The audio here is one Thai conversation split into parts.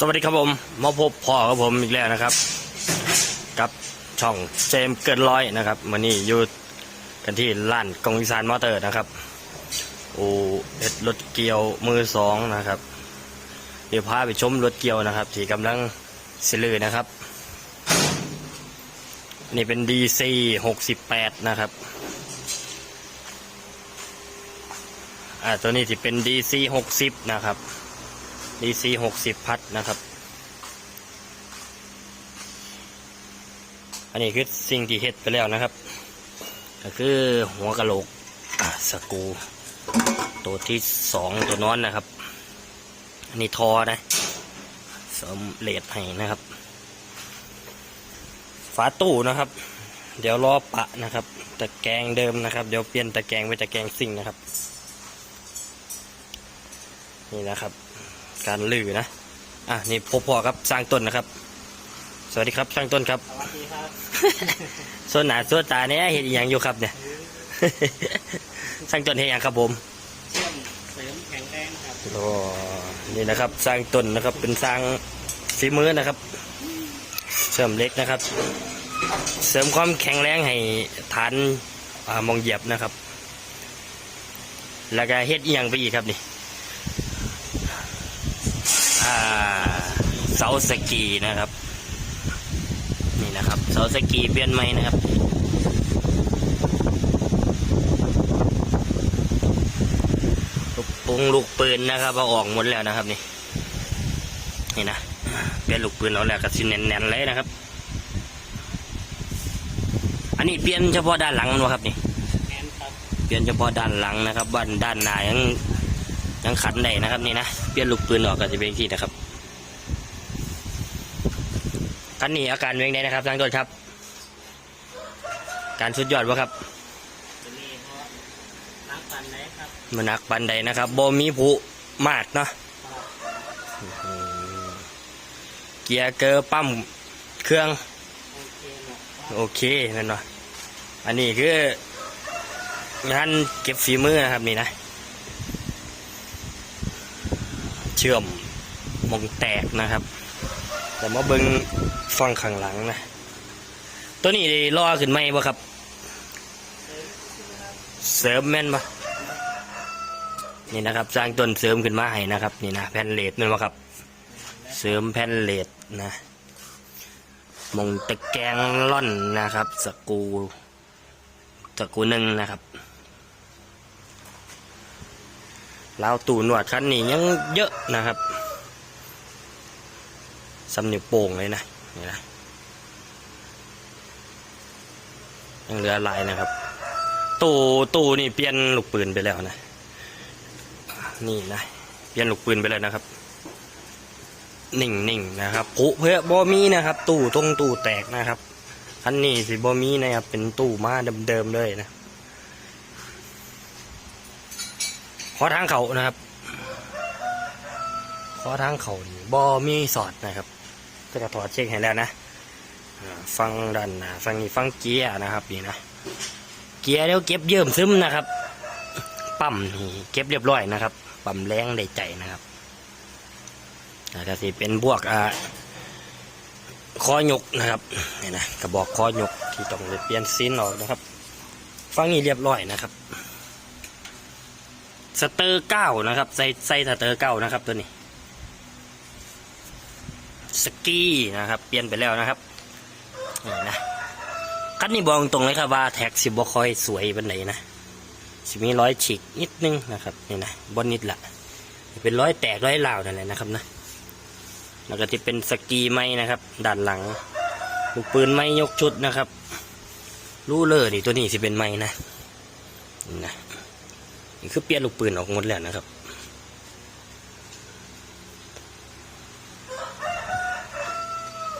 สวัสดีครับผมมาพบพ่อกับผมอีกแล้วนะครับ กับช่องเจมเกินร้อยนะครับวันนี้อยู่กันที่ร้านกองอีสานมอเตอร์นะครับโอ้เอ็ดรถเกี่ยวมือสองนะครับ เดี๋ยวพาไปชมรถเกี่ยวนะครับ ที่กำลังสิลือนะครับ นี่เป็น DC 68 นะครับอ่าตัวนี้ที่เป็น DC 60 นะครับ DC 60พัดนะครับ อันนี้คือสิ่งที่เฮ็ดไปแล้วนะครับ ก็คือหัวกะโหลกสกูตัวที่สองตัวนอนนะครับ อันนี้ทอนะสมเลดให้นะครับ ฝาตู้นะครับ เดี๋ยวรอปะนะครับ ตะแกรงเดิมนะครับ เดี๋ยวเปลี่ยนตะแกรงเป็นตะแกรงซิ่งนะครับ นี่นะครับ การลือนะ อะนี่พบพอครับสร้างต้นนะครับ สวัสดีครับสร้างต้นครับสวัสดีครับส่วนหนาส่วนตาเนี่ยเห็นอหย่างอยู่ครับเนี่ย สร้างต้นเห็นอย่างครับผมเชื่อมเสริมแข็งแรงครับโอ้นี่นะครับ สร้างต้นนะครับ เป็นสร้างฝีมือนะครับ เสริมเหล็กนะครับ เสริมความแข็งแรงให้ฐานอ่ามองเหยียบนะครับ แล้วก็เฮ็ดอหย่างไปอีกครับนี่ อ่า เสาสกีนะครับ นี่นะครับเสาสกีเปลี่ยนใหม่นะครับลูกปุงลูกปืนนะครับเอาออกหมดแล้วนะครับ นี่นี่นะเปลี่ยนลูกปืนเอาแล้วก็สิแน่นๆเลยนะครับ อันนี้เปลี่ยนเฉพาะด้านหลังนะครับนี่แมนครับเปลี่ยนเฉพาะด้านหลังนะครับบ้านด้านหน้ายังยังขันได้นะครับ นี่นะเปลี่ยนลูกปืนออกก็จะเป็นที่นะครับ คันนี้อาการเป็นยังไงนะครับทางต้นครับ การสุดยอดวะครับตัวนี้เพราะนักปั่นไหนครับมันหนักปันใดนะครับบ่มีผู้มากเนาะครับอืมเกียร์เกอร์ปั๊มเครื่องโอเคเนาะโอเคนั่นเนาะอันนี้คืองานเก็บฝีมือนะครับนี่นะ เชื่อมมงแตกนะครับ แต่มาเบิงฟังข้างหลังนะ ตัวนี้ได้ล่อขึ้นไหมบ่ครับ เสริมแม่นบ่นี่นะครับ สร้างต้นเสริมขึ้นมาให้นะครับ นี่นะแผ่นเลดนั่นบ่ครับ เสริมแผ่นเลดนะมงตะแกงล่อนนะครับ สกูสกูหนึ่งนะครับลาวตู่หนวดคันนี้ยังเยอะนะครับ สำนิ้วโป่งเลยนะนี่นะยังเหลือลายนะครับ ตู้ตู้นี่เปลี่ยนลูกปืนไปแล้วนะ นี่นะ เปลี่ยนลูกปืนไปแล้วนะครับนิ่งนิ่งๆนะครับผุเพื่อบอมีนะครับ ตู้ตรงตู้แตกนะครับอันนี้สิบอมีนะครับ เป็นตู้มาเดิมๆเลยนะขอทางเขานะครับ ขอทางเขานี่บอมีสอดนะครับ ก็จะถอดเช็คให้แล้วนะฟังดันนะฟังนี้ฟังเกียร์นะครับนี่นะเกียร์เดี๋ยวเก็บเยิ่มซึมนะครับ ปั๊มนี่เก็บเรียบร้อยนะครับปั๊มแรงได้ใจนะครับอาจจะสิเป็นพวกอ่าคอยกนะครับนี่นะกระบอกคอยกที่ต้องเปลี่ยนซีนออกนะครับ ฟังนี้เรียบร้อยนะครับสเตอร์เก้านะครับใส่ใส่สเตอร์เก้านะครับตัวนี้ สกี้นะครับเปลี่ยนไปแล้วนะครับนี่นะคันนี้บอกตรงเลยครับว่าแท็กสิบคอยสวยบันไหนนะสิมีร้อยฉีกนิดนึงนะครับนี่นะบนนิดละเป็นร้อยแตกร้อยเหลานั่นแหละนะครับนะแล้วก็จะเป็นสกีไม้นะครับด้านหลังลูกปืนไม้ยกชุดนะครับรู้เลยนี่ตัวนี้สิเป็นไม้นะนี่นะนี่คือเปลี่ยนลูกปืนออกหมดแล้วนะครับ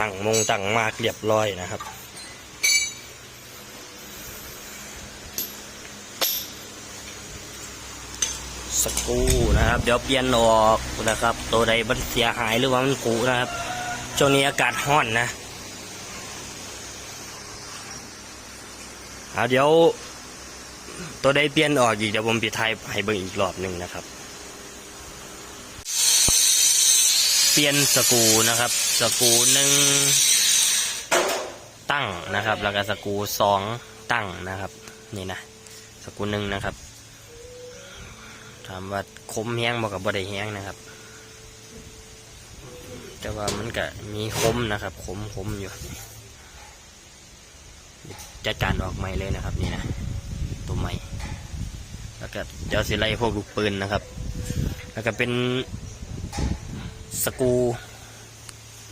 ตั้งมงตั้งมากเรียบร้อยนะครับสกูนะครับ เดี๋ยวเปลี่ยนออกนะครับ ตัวใดมันเสียหายหรือว่ามันกูนะครับ ช่วงนี้อากาศร้อนนะเอาเดี๋ยว ตัวใดเปลี่ยนออกอีกเดี๋ยวผมปิดท้ายให้เบิ่งอีกรอบหนึ่งนะครับ เปลี่ยนสกูนะครับ สกูหนึ่งตั้งนะครับ แล้วก็สกูสองตั้งนะครับ นี่นะสกูหนึ่งนะครับถามว่าคมแห้งบ่กับบ่ได้แห้งนะครับ แต่ว่ามันก็มีคมนะครับคมคมอยู่จัดการออกใหม่เลยนะครับ นี่นะตัวใหม่ แล้วก็เดี๋ยวสิไล่พวกลูกปืนนะครับ แล้วก็เป็นสกู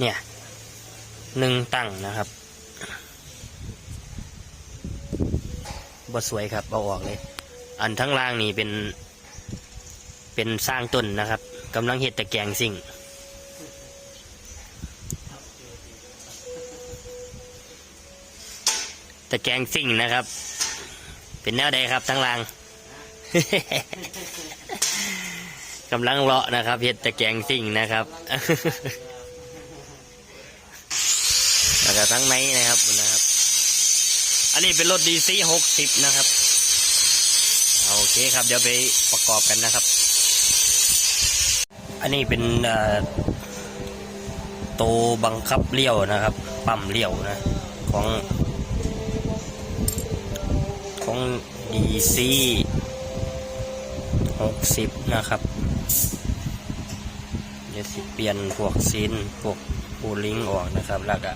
เนี่ยหนึ่งตั้งนะครับบสวยครับเอาออกเลย อันทั้งล่างนี่เป็นเป็นสร้างต้นนะครับกำลังเห็ดตะแกงสิ่งตะแกงสิ่งนะครับ เป็นแนวใดครับทั้งล่างกำลังเลาะนะครับเห็ดตะแกงสิ่งนะครับ แล้วก็ทั้งในนะครับนะครับ อันนี้เป็นรถดีซีหกสิบนะครับ โอเคครับ เดี๋ยวไปประกอบกันนะครับ อันนี้เป็นโตวบังคับเลี้ยวนะครับ ปั๊มเลี้ยวนะ ของ ของดีซีหกสิบนะครับเดี๋ยวสิเปลี่ยนพวกซินพวกปูลิงออกนะครับ แล้วก็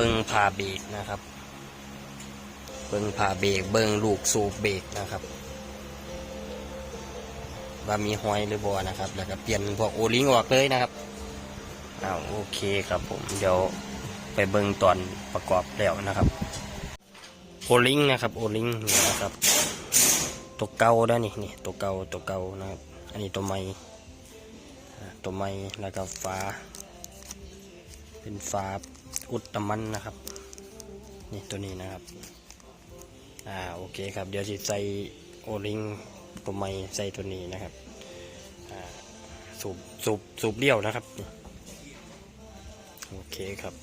เบิ้งพาเบรกนะครับ เบิ้งพาเบรกเบิ้งลูกสูบเบรกนะครับ ว่ามีหอยหรือบ่นะครับ แล้วก็เปลี่ยนพวกโอลิงออกเลยนะครับอ้าวโอเคครับผมเดี๋ยวไปเบิ่งตอนประกอบแล้วนะครับโอลิงนะครับโอลิงนี่นะครับตัวเก่าแล้วนี่นี่ตัวเก่าตัวเก่านะครับอันนี้ตัวใหม่ตัวใหม่แล้วก็ฟ้า เป็นฟ้า อุดตะมันนะครับ นี่ตัวนี้นะครับ อ่าโอเคครับ เดี๋ยวจะใส่โอลิงตัวใหม่ใส่ตัวนี้นะครับ อ่าสูบสูบสูบเลี้ยวนะครับ โอเคครับ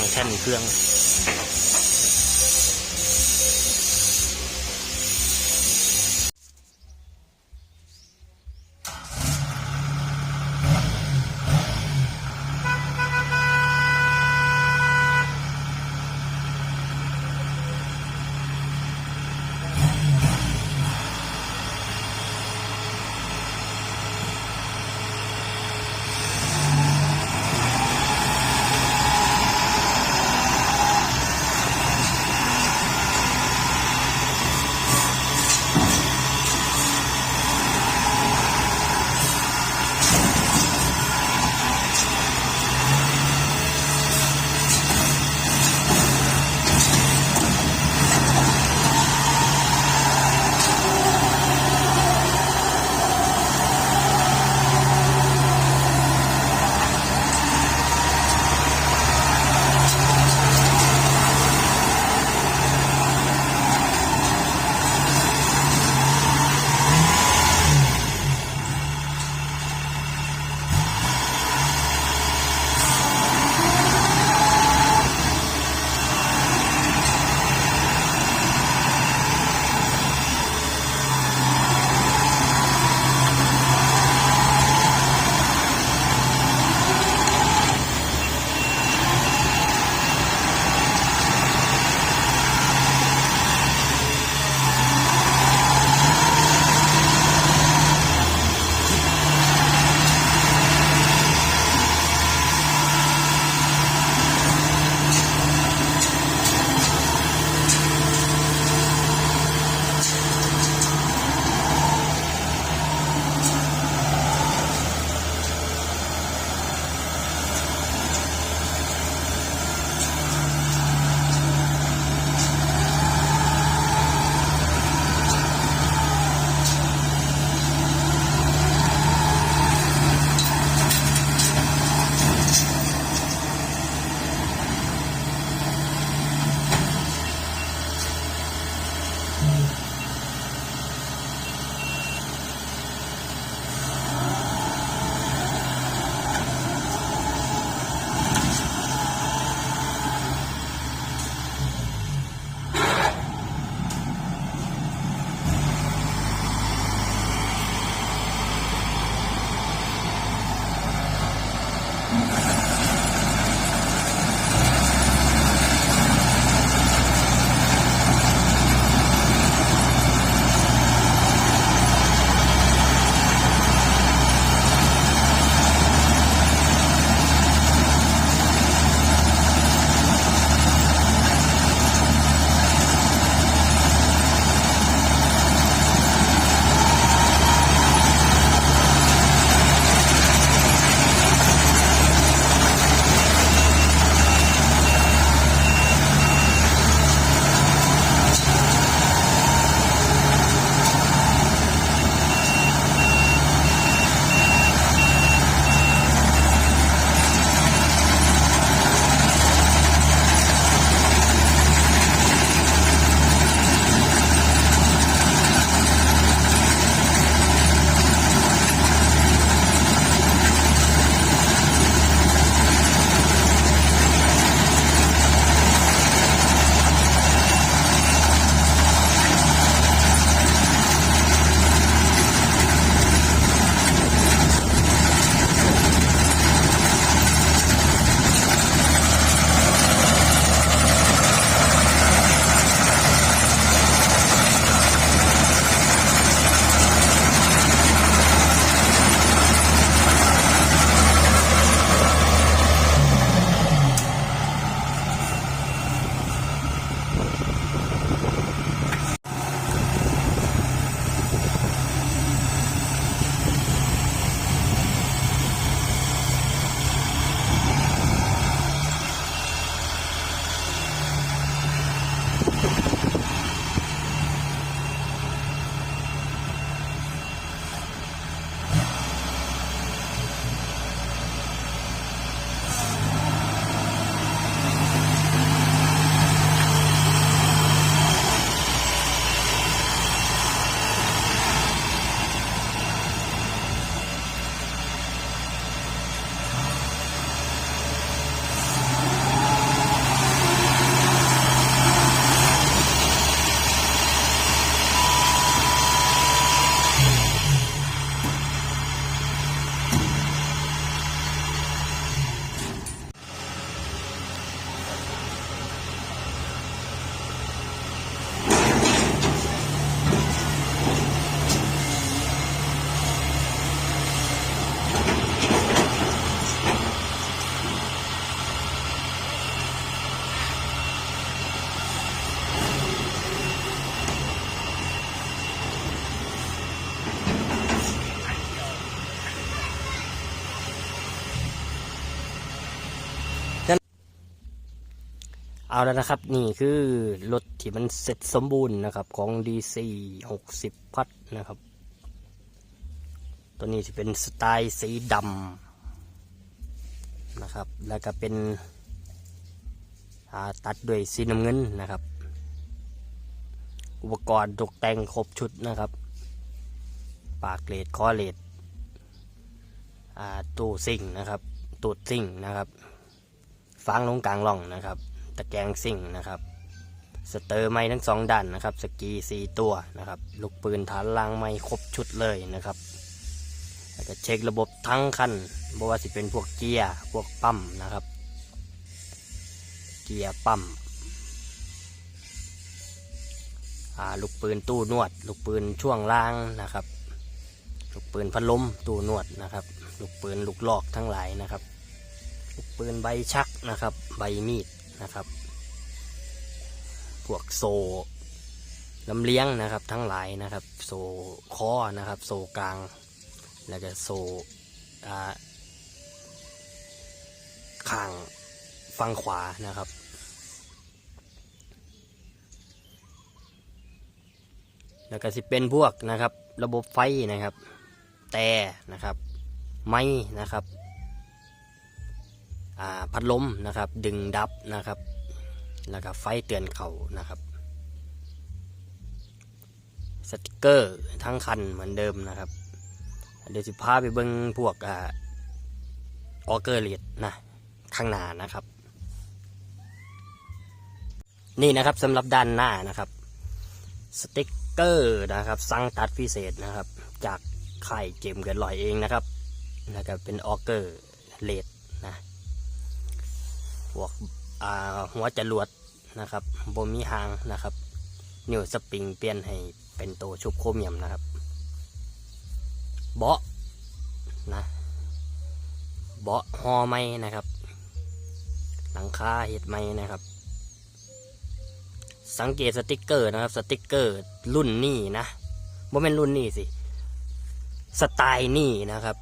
างแท่นเครื่อง เอาแล้วนะครับ นี่คือรถที่มันเสร็จสมบูรณ์นะครับของ DC 60 พัดนะครับ ตัวนี้จะเป็นสไตล์สีดำนะครับ แล้วก็เป็นตัดด้วยสีน้ำเงินนะครับ อุปกรณ์ตกแต่งครบชุดนะครับ ปากเลดคอเลดตู้ซิ่งนะครับตูดซิ่งนะครับฟางลงกลางล่องนะครับ ตะแกรงซิ่งนะครับสเตอร์ไม้ทั้งสองด้านนะครับ สกีสีตัวนะครับ ลูกปืนฐานล่างไม้ครบชุดเลยนะครับแล้วก็เช็คระบบทั้งคันบ่ว่าสิเป็นพวกเกียร์พวกปั๊มนะครับ เกียร์ปั๊มลูกปืนตู้นวด ลูกปืนช่วงล่างนะครับ ลูกปืนพัดลมตู้นวดนะครับ ลูกปืนลูกลอกทั้งหลายนะครับ ลูกปืนใบชักนะครับ ใบมีด นะครับ พวกโซ่ลำเลี้ยงนะครับ ทั้งหลายนะครับ โซ่คอนะครับ โซ่กลาง แล้วก็โซ่ข้างฝั่งขวานะครับแล้วก็สิเป็นพวกนะครับ ระบบไฟนะครับ แต่นะครับ ไม้นะครับ พัดลมนะครับ ดึงดับนะครับ แล้วก็ไฟเตือนเขานะครับสติกเกอร์ทั้งคันเหมือนเดิมนะครับ เดี๋ยวสิพาไปเบิ้งพวกออเกอร์เลดนะข้างหน้านะครับ นี่นะครับสำหรับด้านหน้านะครับ สติกเกอร์นะครับสั่งตัดพิเศษนะครับ จากค่เกมเกินลอยเองนะครับแล้วก็เป็นออเกอร์เลดนะ พวกหัวจรวดนะครับบมีหางนะครับ นิ้วสปริงเปลี่ยนให้เป็นตัวชุบโครเมียมนะครับ เบาะนะเบาะหอไม้นะครับ หลังคาเห็ดไม้นะครับ สังเกตสติกเกอร์นะครับ สติกเกอร์รุ่นนี้นะบ่แม่นรุ่นนี้สิสไตล์นี่นะครับ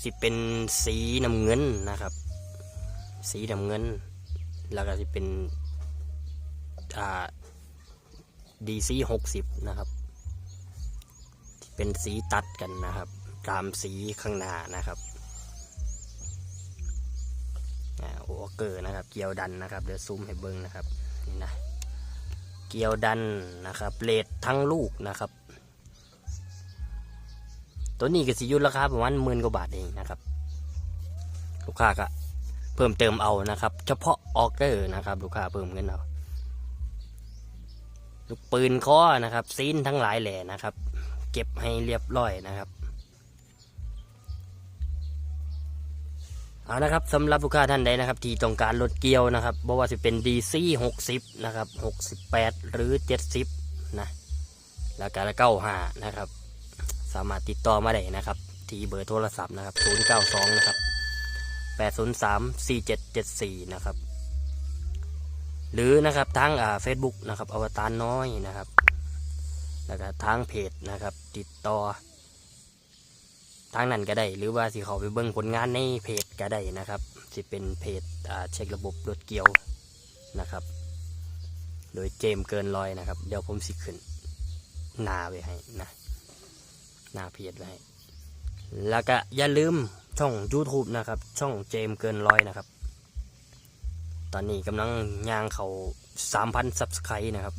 สิเป็นสีน้ำเงินนะครับ สีน้ำเงิน แล้วก็สิเป็นอ่าดีซีหกสิบนะครับ เป็นสีตัดกันนะครับ ตามสีข้างหน้านะครับโอเกอร์นะครับ เกียวดันนะครับ เดี๋ยวซูมให้เบิ้งนะครับนี่นะเกียวดันนะครับเลดทั้งลูกนะครับ ตัวนี้ก็สิยุราคาประมาณหมื่นกว่าบาทเองนะครับ ลูกค้าก็ เพิ่มเติมเอานะครับ เฉพาะออเกอร์นะครับ ลูกค้าเพิ่มเงินเอาลูกปืนข้อนะครับซีนทั้งหลายแหล่นะครับ เก็บให้เรียบร้อยนะครับเอานะครับสำหรับลูกค้าท่านใดนะครับ ที่ต้องการรถเกียวนะครับบ่ว่าจะเป็น DC 60 นะครับ 68 หรือ 70 นะแล้วก็เก้าห้านะครับ สามารถติดต่อมาได้นะครับ ที่เบอร์โทรศัพท์นะครับ 092 นะครับ 803 4774 นะครับ หรือนะครับทางอ่าเฟซบุ๊กนะครับอวตารน้อยนะครับ แล้วก็ทางเพจนะครับ ติดต่อทางนั้นก็ได้ หรือว่าสิเขาไปเบิ่งผลงานในเพจก็ได้นะครับสิเป็นเพจอ่าเช็คระบบรถเกียวนะครับ โดยเจมเกินลอยนะครับ เดี๋ยวผมสิขึ้นหน้าไว้ให้นะหน้าเพจไว้ให้แล้วก็อย่าลืม ช่อง YouTube นะครับ ช่องเจมเกินร้อยนะครับ ตอนนี้กำลังย่างเขาสามพันซับสไครต์นะครับ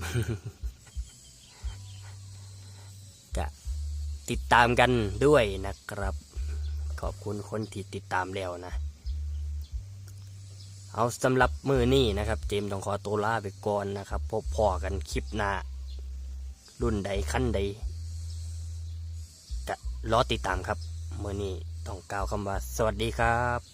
ก็ติดตามกันด้วยนะครับ ขอบคุณคนที่ติดตามแล้วนะ เอาสำหรับมือนี้นะครับ เจมต้องขอตัวลาไปก่อนนะครับ พบพอกันคลิปหน้า รุ่นใดขั้นใดก็รอติดตามครับมือนี้ ต้องกล่าวคำว่า สวัสดีครับ